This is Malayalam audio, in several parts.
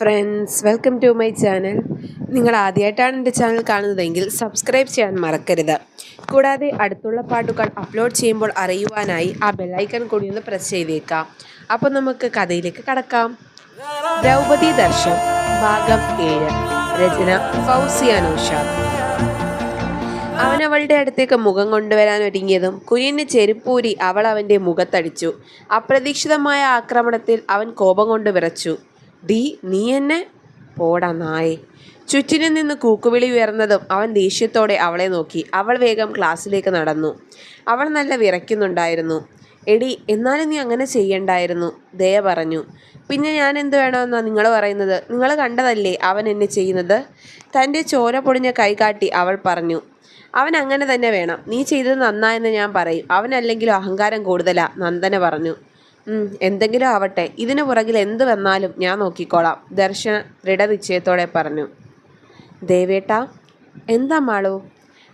Friends welcome to my channel നിങ്ങൾ ആദ്യമായിട്ടാണ് എന്റെ ചാനൽ കാണുന്നതെങ്കിൽ സബ്സ്ക്രൈബ് ചെയ്യാൻ മറക്കരുത്. കൂടാതെ അടുത്തുള്ള പാട്ടുകൾ അപ്ലോഡ് ചെയ്യുമ്പോൾ അറിയുവാനായി ആ ബെല്ലൈക്കൺ കൂടി ഒന്ന് പ്രസ് ചെയ്തേക്കാം അപ്പോൾ നമുക്ക് കഥയിലേക്ക് കടക്കാം. ദ്രൗപദി ദർശം ഭാഗം ഏഴ് രചന ഫൗസിയാനോഷ അവൻ അവളുടെ അടുത്തേക്ക് മുഖം കൊണ്ടുവരാൻ ഒരുങ്ങിയതും കുര്യന് ചെരുപ്പൂരി അവൾ അവന്റെ മുഖത്തടിച്ചു. അപ്രതീക്ഷിതമായ ആക്രമണത്തിൽ അവൻ കോപം കൊണ്ട് വിറച്ചു. ഡീ നീ എന്നെ? പോടാ നായെ. ചുറ്റിനിൽ നിന്ന് കൂക്കുവിളി ഉയർന്നതും അവൻ ദേഷ്യത്തോടെ അവളെ നോക്കി. അവൾ വേഗം ക്ലാസ്സിലേക്ക് നടന്നു. അവൾ നല്ല വിറയ്ക്കുന്നുണ്ടായിരുന്നു. എടി എന്നാലും നീ അങ്ങനെ ചെയ്യണ്ടായിരുന്നു ദയ പറഞ്ഞു. പിന്നെ ഞാൻ എന്ത് വേണമെന്നാണ് നിങ്ങൾ പറയുന്നത്? നിങ്ങൾ കണ്ടതല്ലേ അവൻ എന്നെ ചെയ്യുന്നത്? തന്റെ ചോര പൊടിഞ്ഞ കൈ കാട്ടി അവൾ പറഞ്ഞു. അവൻ അങ്ങനെ തന്നെ വേണം. നീ ചെയ്തത് നന്നായെന്ന് ഞാൻ പറയും. അവനല്ലെങ്കിലും അഹങ്കാരം കൂടുതലാ നന്ദന പറഞ്ഞു. "ഉം, എന്തെങ്കിലും ആവട്ടെ. ഇതിനു പുറകിൽ എന്ത് വന്നാലും ഞാൻ നോക്കിക്കോളാം. ദർശന ദൃഢനിശ്ചയത്തോടെ പറഞ്ഞു. ദേവേട്ട എന്താ മാളു?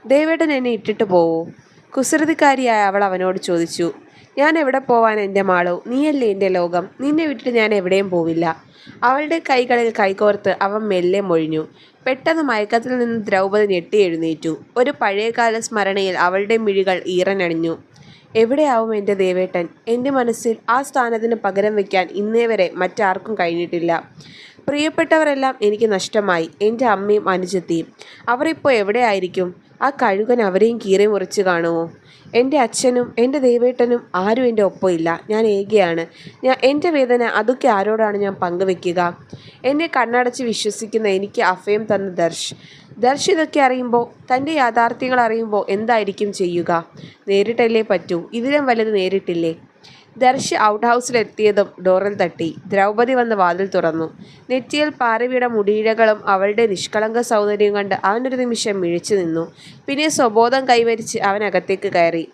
ദേവേട്ടൻ എന്നെ ഇട്ടിട്ട് പോവോ? കുസൃതിക്കാരിയായ അവൾ അവനോട് ചോദിച്ചു. ഞാൻ എവിടെ പോവാൻ എന്റെ മാളു? നീയല്ലേ എന്റെ ലോകം? നിന്നെ വിട്ടിട്ട് ഞാൻ എവിടെയും പോവില്ല. അവളുടെ കൈകളിൽ കൈകോർത്ത് അവൻ മെല്ലെ മൊഴിഞ്ഞു. പെട്ടെന്ന് മയക്കത്തിൽ നിന്ന് ദ്രൗപദി ഞെട്ടി എഴുന്നേറ്റു. ഒരു പഴയകാല സ്മരണയിൽ അവളുടെ മിഴികൾ ഈറനണിഞ്ഞു. എവിടെയാവും എന്റെ ദേവേട്ടൻ? എന്റെ മനസ്സിൽ ആ സ്ഥാനത്തിന് പകരം വയ്ക്കാൻ ഇന്നേ വരെ മറ്റാർക്കും കഴിഞ്ഞിട്ടില്ല. പ്രിയപ്പെട്ടവരെല്ലാം എനിക്ക് നഷ്ടമായി. എന്റെ അമ്മയും അനുജത്തിയും അവർ ഇപ്പോൾ എവിടെയായിരിക്കും ആ കഴുകൻ അവരെയും കീറി മുറിച്ച് കാണുമോ? എന്റെ അച്ഛനും എന്റെ ദേവേട്ടനും ആരും എന്റെ ഒപ്പമില്ല ഞാൻ ഏകയാണ്. ഞാൻ എന്റെ വേദന അതൊക്കെ ആരോടാണ് ഞാൻ പങ്കുവെക്കുക? എന്നെ കണ്ണടച്ച് വിശ്വസിക്കുന്ന എനിക്ക് അഫയം തന്ന ദർശ്. ദർശ് ഇതൊക്കെ അറിയുമ്പോൾ തന്റെ യാഥാർത്ഥ്യങ്ങൾ അറിയുമ്പോൾ എന്തായിരിക്കും ചെയ്യുക? നേരിട്ടല്ലേ പറ്റൂ. ഇതിലും വലുത് നേരിട്ടില്ലേ? ദർശ് ഔട്ട് ഹൗസിലെത്തിയതും ഡോറിൽ തട്ടി. ദ്രൗപദി വന്ന് വാതിൽ തുറന്നു. നെറ്റിയിൽ പാരവിയുടെ മുടിയിഴകളും അവളുടെ നിഷ്കളങ്ക സൗന്ദര്യം കണ്ട് അവനൊരു നിമിഷം മിഴിച്ചു നിന്നു. പിന്നെ സ്വബോധം കൈവരിച്ച് അവനകത്തേക്ക് കയറി.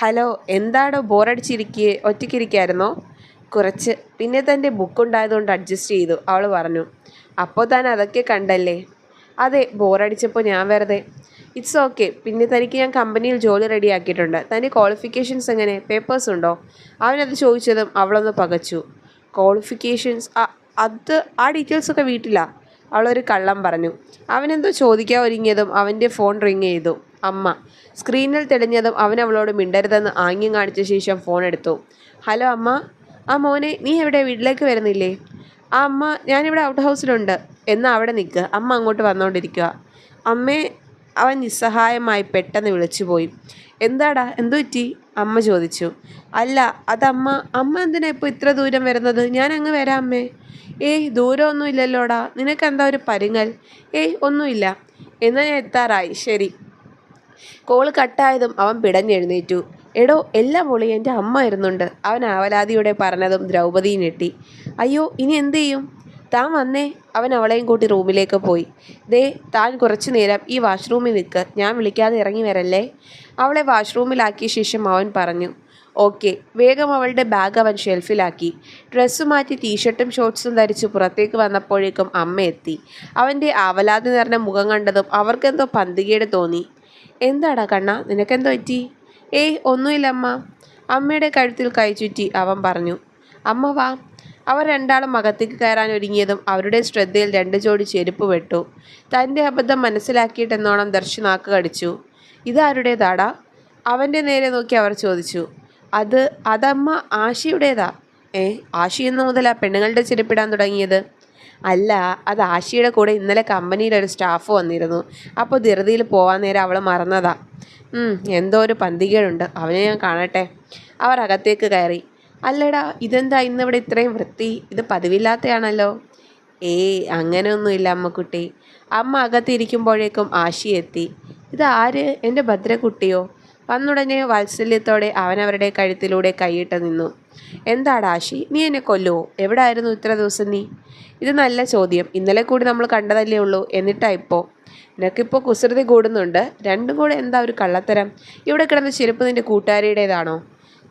ഹലോ എന്താടോ ബോറടിച്ചിരിക്കുക ഒറ്റയ്ക്കിരിക്കായിരുന്നോ? കുറച്ച്. പിന്നെ തന്റെ ബുക്കുണ്ടായതുകൊണ്ട് അഡ്ജസ്റ്റ് ചെയ്തു. അവൾ പറഞ്ഞു. അപ്പോൾ താൻ അതൊക്കെ കണ്ടല്ലേ? അതെ ബോറടിച്ചപ്പോൾ ഞാൻ വെറുതെ. ഇറ്റ്സ് ഓക്കെ പിന്നെ തനിക്ക് ഞാൻ കമ്പനിയിൽ ജോലി റെഡിയാക്കിയിട്ടുണ്ട് തന്റെ ക്വാളിഫിക്കേഷൻസ് എങ്ങനെ? പേപ്പേഴ്സ് ഉണ്ടോ? അവനത് ചോദിച്ചതും അവളൊന്ന് പകച്ചു. ക്വാളിഫിക്കേഷൻസ് അത് ആ ഡീറ്റെയിൽസൊക്കെ ഒക്കെ വീട്ടിലാ. അവളൊരു കള്ളം പറഞ്ഞു. അവനെന്തോ ചോദിക്കാൻ ഒരുങ്ങിയതും അവന്റെ ഫോൺ റിങ് ചെയ്തു. അമ്മ സ്ക്രീനിൽ തെളിഞ്ഞതും അവൻ അവളോട് മിണ്ടരുതെന്ന് ആംഗ്യം കാണിച്ച ശേഷം ഫോൺ എടുത്തു. ഹലോ അമ്മ. ആ മോനെ നീ എവിടെ? വീട്ടിലേക്ക് വരുന്നില്ലേ? ആ അമ്മ ഞാനിവിടെ ഔട്ട് ഹൗസിലുണ്ട് എന്നാൽ അവിടെ നിൽക്കുക. അമ്മ അങ്ങോട്ട് വന്നുകൊണ്ടിരിക്കുക. അമ്മേ അവൻ നിസ്സഹായമായി പെട്ടെന്ന് വിളിച്ചു പോയി എന്താടാ എന്തു പറ്റി? അമ്മ ചോദിച്ചു. അല്ല അതമ്മ അമ്മ എന്തിനാ ഇപ്പോൾ ഇത്ര ദൂരം വരുന്നത്? ഞാൻ അങ്ങ് വരാം അമ്മേ. ഏയ് ദൂരമൊന്നും ഇല്ലല്ലോടാ. നിനക്കെന്താ ഒരു പരുങ്ങൽ? ഏയ് ഒന്നുമില്ല. എന്നാൽ ഞാൻ എത്താറായി. ശരി. കോൾ കട്ടായതും അവൻ പിടഞ്ഞെഴുന്നേറ്റു എടോ എല്ലാം പൊളി. എന്റെ അമ്മ ഇരുന്നുണ്ട് അവൻ ആവലാതിയോടെ പറഞ്ഞതും ദ്രൗപദി ഞെട്ടി. അയ്യോ ഇനി എന്ത് ചെയ്യും? താൻ വന്നേ. അവൻ അവളെയും കൂട്ടി റൂമിലേക്ക് പോയി. ദേ താൻ കുറച്ചു നേരം ഈ വാഷ്റൂമിൽ നിൽക്ക്. ഞാൻ വിളിക്കാതെ ഇറങ്ങി വരല്ലേ? അവളെ വാഷ്റൂമിലാക്കിയ ശേഷം അവൻ പറഞ്ഞു ഓക്കെ. വേഗം അവളുടെ ബാഗ് അവൻ ഷെൽഫിലാക്കി. ഡ്രസ്സ് മാറ്റി ടീഷർട്ടും ഷോർട്സും ധരിച്ച് പുറത്തേക്ക് വന്നപ്പോഴേക്കും അമ്മ എത്തി. അവന്റെ ആവലാതി നിറഞ്ഞ മുഖം കണ്ടതും അവർക്കെന്തോ പന്തികേട് തോന്നി. എന്താടാ കണ്ണ നിനക്കെന്തോ പറ്റി? ഏയ് ഒന്നുമില്ല അമ്മ. അമ്മയുടെ കഴുത്തിൽ കൈ ചുറ്റി അവൻ പറഞ്ഞു അമ്മ വാ. അവർ രണ്ടാളും അകത്തേക്ക് കയറാൻ ഒരുങ്ങിയതും അവരുടെ ശ്രദ്ധയിൽ രണ്ട് ജോഡി ചെരുപ്പ് വെട്ടു. തന്റെ അബദ്ധം മനസ്സിലാക്കിയിട്ടെന്നോണം ദർശി നാക്ക് കടിച്ചു. ഇതാരുടേതാടാ അവന്റെ നേരെ നോക്കി അവർ ചോദിച്ചു. അത് അതമ്മ ആശിയുടേതാ? ഏ ആശി എന്നു മുതലാ പെണ്ണുങ്ങളുടെ ചെരുപ്പിടാൻ തുടങ്ങിയത്. അല്ല അത് ആശിയുടെ കൂടെ ഇന്നലെ കമ്പനിയിൽ ഒരു സ്റ്റാഫ് വന്നിരുന്നു. അപ്പോൾ ധൃതിയിൽ പോവാൻ നേരം അവൾ മറന്നതാ. എന്തോ ഒരു പന്തികേടുണ്ട്. അവനെ ഞാൻ കാണട്ടെ. അവർ അകത്തേക്ക് കയറി. അല്ലടാ ഇതെന്താ ഇന്നിവിടെ ഇത്രയും വൃത്തി? ഇത് പതിവില്ലാത്തയാണല്ലോ. ഏയ് അങ്ങനെയൊന്നുമില്ല അമ്മക്കുട്ടി. അമ്മ അകത്തിരിക്കുമ്പോഴേക്കും ആശി എത്തി. ഇത് ആര്? എന്റെ ഭദ്രക്കുട്ടിയോ? വന്നുടനെ വാത്സല്യത്തോടെ അവനവരുടെ കഴുത്തിലൂടെ കൈയിട്ട് നിന്നു. എന്താടാ ആശി നീ എന്നെ കൊല്ലുവോ? എവിടെ ആയിരുന്നു ഇത്ര ദിവസം നീ? ഇത് നല്ല ചോദ്യം. ഇന്നലെ കൂടി നമ്മൾ കണ്ടതല്ലേ ഉള്ളൂ. എന്നിട്ടാ ഇപ്പോൾ നിനക്കിപ്പോൾ കുസൃതി കൂടുന്നുണ്ട്. രണ്ടും കൂടെ എന്താ ഒരു കള്ളത്തരം? ഇവിടെ കിടന്ന ചെരുപ്പ് നിന്റെ കൂട്ടുകാരിയുടേതാണോ?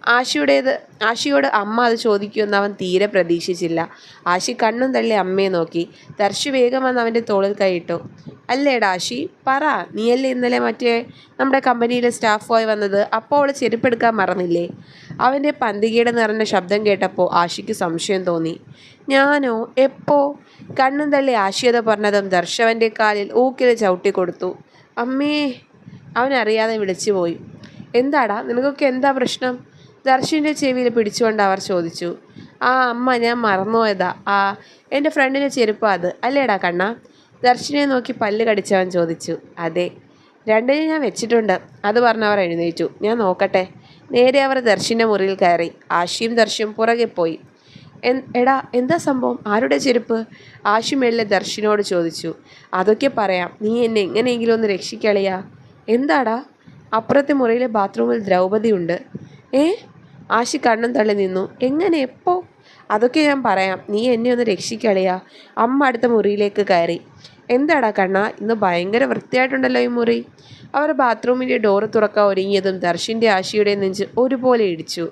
ആശിയുടേത് ആശിയോട് അമ്മ അത് ചോദിക്കുമെന്ന് അവൻ തീരെ പ്രതീക്ഷിച്ചില്ല. ആശി കണ്ണും തള്ളി അമ്മയെ നോക്കി. തർശു വേഗം വന്ന് അവന്റെ തോളിൽ കൈയിട്ടു അല്ലേടാ ആശി പറ നീയല്ലേ ഇന്നലെ മറ്റേ നമ്മുടെ കമ്പനിയിലെ സ്റ്റാഫുമായി വന്നത്? അപ്പോൾ അവൾ ചെരുപ്പെടുക്കാൻ മറന്നില്ലേ? അവന്റെ പന്തികയുടെ നിറഞ്ഞ ശബ്ദം കേട്ടപ്പോൾ ആശിക്ക് സംശയം തോന്നി. ഞാനോ? എപ്പോ? കണ്ണും തള്ളി ആശിയത പറഞ്ഞതും ദർശവന്റെ കാലിൽ ഊക്കിൽ ചവിട്ടി കൊടുത്തു. അമ്മേ അവനറിയാതെ വിളിച്ചുപോയി. എന്താടാ? നിനക്കൊക്കെ എന്താ പ്രശ്നം? ദർശന്റെ ചെവിയിൽ പിടിച്ചുകൊണ്ട് അവർ ചോദിച്ചു ആ അമ്മ ഞാൻ മറന്നുപോയതാ. ആ എന്റെ ഫ്രണ്ടിന്റെ ചെരുപ്പാ അത്. അല്ലേടാ കണ്ണ? ദർശിനെ നോക്കി പല്ല് കടിച്ചവൻ ചോദിച്ചു അതെ രണ്ടിനും ഞാൻ വെച്ചിട്ടുണ്ട്. അത് പറഞ്ഞവർ എഴുന്നേറ്റു. ഞാൻ നോക്കട്ടെ. നേരെ അവർ ദർശിന്റെ മുറിയിൽ കയറി. ആഷിയും ദർശിയും പുറകെ പോയി. എടാ എന്താ സംഭവം? ആരുടെ ചെരുപ്പ്? ആശുമേളിലെ ദർശിനോട് ചോദിച്ചു അതൊക്കെ പറയാം. നീ എന്നെ എങ്ങനെയെങ്കിലും ഒന്ന് രക്ഷിക്കളിയാ എന്താടാ? അപ്പുറത്തെ മുറിയിലെ ബാത്റൂമിൽ ദ്രൗപതിയുണ്ട് ഏ? ആശി കണ്ണും തള്ളി നിന്നു. എങ്ങനെ? എപ്പോ? അതൊക്കെ ഞാൻ പറയാം. നീ എന്നെ ഒന്ന് രക്ഷിക്കളിയാ അമ്മ അടുത്ത മുറിയിലേക്ക് കയറി. എന്താടാ കണ്ണ? ഇന്ന് ഭയങ്കര വൃത്തിയായിട്ടുണ്ടല്ലോ ഈ മുറി. അവർ ബാത്റൂമിന്റെ ഡോറ് തുറക്കാൻ ഒരുങ്ങിയതും ദർശിന്റെ ആശിയുടെ നെഞ്ച് ഒരുപോലെ ഇടിച്ചു.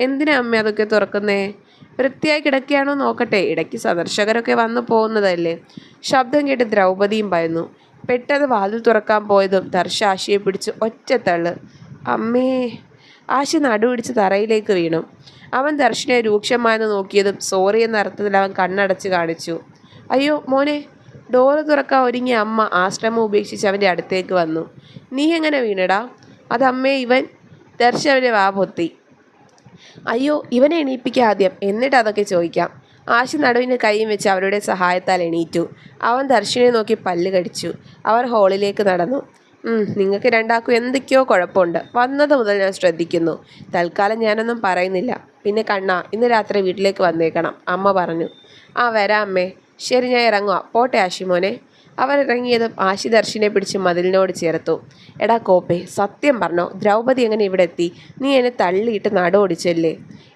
എന്തിനാ അമ്മ അതൊക്കെ തുറക്കുന്നേ? വൃത്തിയായി കിടക്കുകയാണോ നോക്കട്ടെ. ഇടയ്ക്ക് സന്ദർശകരൊക്കെ വന്നു പോകുന്നതല്ലേ. ശബ്ദം കേട്ട് ദ്രൗപദിയും ഭയന്നു. പെട്ടെന്ന് വാതിൽ തുറക്കാൻ പോയതും ദർശ ആശിയെ പിടിച്ച് ഒറ്റത്തള്ള് അമ്മേ. ആശ നടുപിടിച്ച് തറയിലേക്ക് വീണു. അവൻ ദർശനെ രൂക്ഷമായെന്ന് നോക്കിയതും സോറി എന്ന അർത്ഥത്തിൽ അവൻ കണ്ണടച്ച് കാണിച്ചു. അയ്യോ മോനെ ഡോറ് തുറക്കാൻ ഒരുങ്ങിയ അമ്മ ആശ്രമം ഉപേക്ഷിച്ച് അവന്റെ അടുത്തേക്ക് വന്നു. നീ എങ്ങനെ വീണടാ? അതമ്മേ ഇവൻ ദർശ അവന്റെ വാ പൊത്തി. അയ്യോ ഇവനെ എണീപ്പിക്കുക ആദ്യം. എന്നിട്ട് അതൊക്കെ ചോദിക്കാം. ആശി നടുവിന് കൈയും വെച്ച് അവരുടെ സഹായത്താൽ എണീറ്റു. അവൻ ദർശനെ നോക്കി പല്ല് കടിച്ചു. അവർ ഹോളിലേക്ക് നടന്നു. "ഉം, നിങ്ങൾക്ക് രണ്ടാക്കും എന്തൊക്കെയോ കുഴപ്പമുണ്ട്. വന്നത് മുതൽ ഞാൻ ശ്രദ്ധിക്കുന്നു. തൽക്കാലം ഞാനൊന്നും പറയുന്നില്ല. പിന്നെ കണ്ണ ഇന്ന് രാത്രി വീട്ടിലേക്ക് വന്നേക്കണം. അമ്മ പറഞ്ഞു ആ വരാം അമ്മേ. ശരി ഞാൻ ഇറങ്ങുക പോട്ടെ ആശിമോനെ. അവരിറങ്ങിയതും ആശി ദർശിനെ പിടിച്ച് മതിലിനോട് ചേർത്തു. എടാ കോപ്പേ സത്യം പറഞ്ഞോ ദ്രൗപദി എങ്ങനെ ഇവിടെ എത്തി? നീ എന്നെ തള്ളിയിട്ട് നടോടിച്ചല്ലേ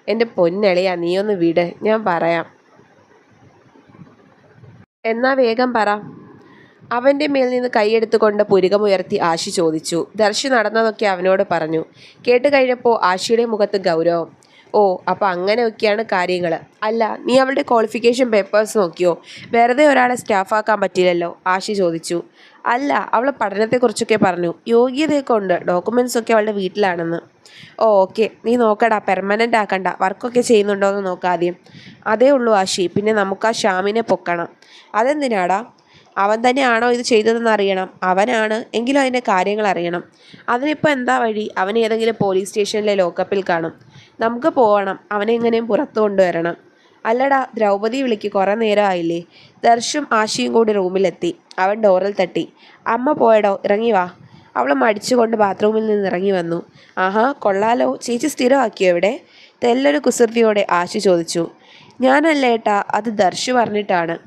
എന്റെ പൊന്നളിയാ നീയൊന്ന് വിട്. ഞാൻ പറയാം. എന്നാ വേഗം പറ. അവന്റെ മേൽ നിന്ന് കൈയെടുത്തുകൊണ്ട് പുരുകമുയർത്തി ആശി ചോദിച്ചു. ദർശി നടന്നതൊക്കെ അവനോട് പറഞ്ഞു. കേട്ട് കഴിഞ്ഞപ്പോൾ ആശിയുടെ മുഖത്ത് ഗൗരവം. ഓ അപ്പോൾ അങ്ങനെയൊക്കെയാണ് കാര്യങ്ങൾ അല്ല നീ അവളുടെ ക്വാളിഫിക്കേഷൻ പേപ്പേഴ്സ് നോക്കിയോ? വെറുതെ ഒരാളെ സ്റ്റാഫാക്കാൻ പറ്റില്ലല്ലോ ആശി ചോദിച്ചു. അല്ല അവൾ പഠനത്തെക്കുറിച്ചൊക്കെ പറഞ്ഞു. യോഗ്യതയൊക്കെ ഉണ്ട്. ഡോക്യുമെന്റ്സ് ഒക്കെ അവളുടെ വീട്ടിലാണെന്ന്. ഓ ഓക്കെ നീ നോക്കടാ പെർമനന്റ് ആക്കണ്ട. വർക്കൊക്കെ ചെയ്യുന്നുണ്ടോ എന്ന് നോക്കാദ്യം അതേ ഉള്ളൂ ആശി. പിന്നെ നമുക്ക് ആ ഷ്യാമിനെ പൊക്കണം. അതെന്തിനാടാ? അവൻ തന്നെയാണോ ഇത് ചെയ്തതെന്ന് അറിയണം അവനാണ് എങ്കിലും അതിന്റെ കാര്യങ്ങൾ അറിയണം. അതിനിപ്പോൾ എന്താ വഴി? അവൻ ഏതെങ്കിലും പോലീസ് സ്റ്റേഷനിലെ ലോക്കപ്പിൽ കാണും. നമുക്ക് പോകണം അവനെ എങ്ങനെയും പുറത്തു കൊണ്ടുവരണം. അല്ലടാ ദ്രൗപദി വിളിക്ക്. കുറേ നേരമായില്ലേ ദർശും ആശയും കൂടി റൂമിലെത്തി. അവൻ ഡോറിൽ തട്ടി. അമ്മ പോയടോ ഇറങ്ങി വാ. അവൾ മടിച്ചുകൊണ്ട് ബാത്റൂമിൽ നിന്ന് ഇറങ്ങി വന്നു. ആഹാ കൊള്ളാലോ. ചേച്ചി സ്ഥിരമാക്കിയോ ഇവിടെ? തെല്ലൊരു കുസൃതിയോടെ ആശു ചോദിച്ചു. ഞാനല്ലേട്ടാ അത് ദർശു പറഞ്ഞിട്ടാണ്.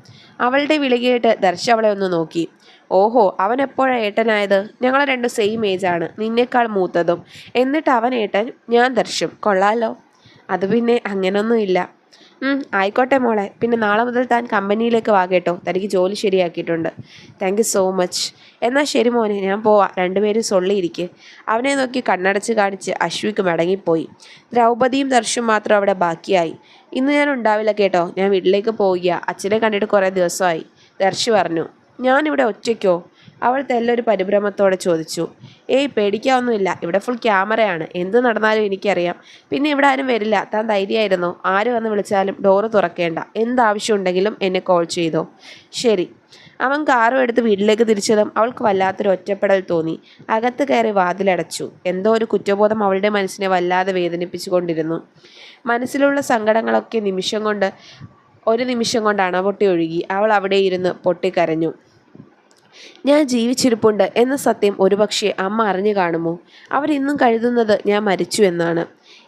അവളുടെ വിളികേട്ട് ദർശ അവളെ ഒന്ന് നോക്കി. ഓഹോ അവൻ എപ്പോഴാണ് ഏട്ടനായത്? ഞങ്ങൾ രണ്ടും സെയിം ഏജാണ് നിന്നേക്കാൾ മൂത്തതും. എന്നിട്ട് അവൻ ഏട്ടൻ ഞാൻ ദർശും. കൊള്ളാലോ? അത് പിന്നെ അങ്ങനൊന്നും ഇല്ല. ഉം, ആയിക്കോട്ടെ മോളെ. പിന്നെ നാളെ മുതൽ താൻ കമ്പനിയിലേക്ക് വാ കേട്ടോ. തനിക്ക് ജോലി ശരിയാക്കിയിട്ടുണ്ട്. താങ്ക് യു സോ മച്ച് എന്നാൽ ശരി മോനെ ഞാൻ പോവാം. രണ്ടുപേരും സൊള്ളിയിരിക്കെ അവനെ നോക്കി കണ്ണടച്ച് കാണിച്ച് അശ്വിക്ക് മടങ്ങിപ്പോയി. ദ്രൗപദിയും ദർശും മാത്രം അവിടെ ബാക്കിയായി. ഇന്ന് ഞാൻ ഉണ്ടാവില്ല കേട്ടോ. ഞാൻ വീട്ടിലേക്ക് പോവുക അച്ഛനെ കണ്ടിട്ട് കുറേ ദിവസമായി. ദർശി പറഞ്ഞു ഞാനിവിടെ ഒറ്റയ്ക്കോ? അവൾ തെല്ലൊരു പരിഭ്രമത്തോടെ ചോദിച്ചു ഏയ് പേടിക്കാവൊന്നുമില്ല. ഇവിടെ ഫുൾ ക്യാമറയാണ്. എന്ത് നടന്നാലും എനിക്കറിയാം. പിന്നെ ഇവിടെ ആരും വരില്ല. താൻ ധൈര്യമായിരുന്നോ? ആര് വന്ന് വിളിച്ചാലും ഡോറ് തുറക്കേണ്ട. എന്താവശ്യമുണ്ടെങ്കിലും എന്നെ കോൾ ചെയ്തോ. ശരി. അവൻ കാറും എടുത്ത് വീട്ടിലേക്ക് തിരിച്ചതും അവൾക്ക് വല്ലാത്തൊരു ഒറ്റപ്പെടൽ തോന്നി. അകത്ത് കയറി വാതിലടച്ചു. എന്തോ ഒരു കുറ്റബോധം അവളുടെ മനസ്സിനെ വല്ലാതെ വേദനിപ്പിച്ചുകൊണ്ടിരുന്നു. മനസ്സിലുള്ള സങ്കടങ്ങളൊക്കെ നിമിഷം കൊണ്ട് ഒരു നിമിഷം കൊണ്ട് അണപൊട്ടി ഒഴുകി. അവൾ അവിടെ ഇരുന്ന് പൊട്ടിക്കരഞ്ഞു. ഞാൻ ജീവിച്ചിരിപ്പുണ്ട് എന്ന സത്യം ഒരുപക്ഷെ അമ്മ അറിഞ്ഞു കാണുമോ? അവരിന്നും കരുതുന്നത് ഞാൻ മരിച്ചു എന്നാണ്.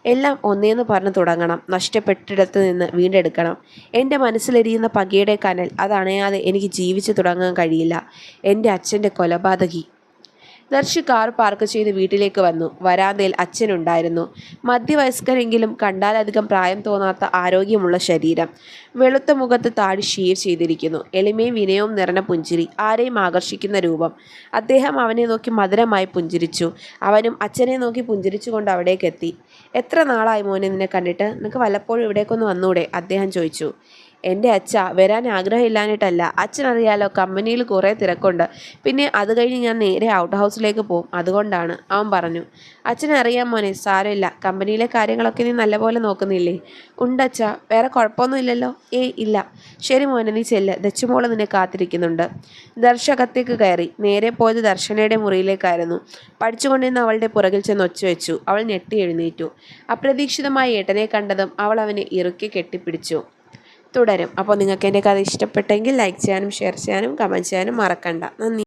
എല്ലാം ഒന്നേന്ന് പറഞ്ഞു തുടങ്ങണം. നഷ്ടപ്പെട്ടിടത്ത് നിന്ന് വീണ്ടെടുക്കണം. എന്റെ മനസ്സിലെരിയുന്ന പകയുടെ കനൽ അതണയാതെ എനിക്ക് ജീവിച്ചു തുടങ്ങാൻ കഴിയില്ല. എന്റെ അച്ഛന്റെ കൊലപാതകി. ദർശി കാർ പാർക്ക് ചെയ്ത് വീട്ടിലേക്ക് വന്നു. വരാന്തയിൽ അച്ഛനുണ്ടായിരുന്നു. മധ്യവയസ്കരെങ്കിലും കണ്ടാലധികം പ്രായം തോന്നാത്ത ആരോഗ്യമുള്ള ശരീരം. വെളുത്ത മുഖത്ത് താടി ഷേവ് ചെയ്തിരിക്കുന്നു. എളിമയും വിനയവും നിറഞ്ഞ പുഞ്ചിരി ആരെയും ആകർഷിക്കുന്ന രൂപം. അദ്ദേഹം അവനെ നോക്കി മധുരമായി പുഞ്ചിരിച്ചു. അവനും അച്ഛനെ നോക്കി പുഞ്ചിരിച്ചുകൊണ്ട് അവിടേക്കെത്തി. എത്ര നാളായി മോനെ നിന്നെ കണ്ടിട്ട്? നിനക്ക് വല്ലപ്പോഴും ഇവിടേക്കൊന്ന് വന്നൂടെ? അദ്ദേഹം ചോദിച്ചു. എന്റെ അച്ഛ വരാൻ ആഗ്രഹമില്ലാഞ്ഞിട്ടല്ല. അച്ഛനറിയാലോ കമ്പനിയിൽ കുറേ തിരക്കുണ്ട്. പിന്നെ അത് കഴിഞ്ഞ് ഞാൻ നേരെ ഔട്ട് ഹൗസിലേക്ക് പോകും അതുകൊണ്ടാണ് അവൻ പറഞ്ഞു. അച്ഛനറിയാം മോനെ സാരമില്ല. കമ്പനിയിലെ കാര്യങ്ങളൊക്കെ നീ നല്ലപോലെ നോക്കുന്നില്ലേ? ഉണ്ടച്ഛ വേറെ കുഴപ്പമൊന്നുമില്ലല്ലോ? ഏയ് ഇല്ല. ശരി മോനെ നീ ചെല്ല്. ദച്ചുമോൾ നിന്നെ കാത്തിരിക്കുന്നുണ്ട്. ദർശകത്തേക്ക് കയറി. നേരെ പോയത് ദർശനയുടെ മുറിയിലേക്കായിരുന്നു. പഠിച്ചുകൊണ്ടിരുന്ന അവളുടെ പുറകിൽ ചെന്ന് ഒച്ച വെച്ചു അവൾ ഞെട്ടി എഴുന്നേറ്റു. അപ്രതീക്ഷിതമായി ഏട്ടനെ കണ്ടതും അവൾ അവനെ ഇറുക്കി കെട്ടിപ്പിടിച്ചു. തുടരും. അപ്പോൾ നിങ്ങൾക്ക് എന്റെ കഥ ഇഷ്ടപ്പെട്ടെങ്കിൽ ലൈക്ക് ചെയ്യാനും ഷെയർ ചെയ്യാനും കമന്റ് ചെയ്യാനും മറക്കണ്ട. നന്ദി.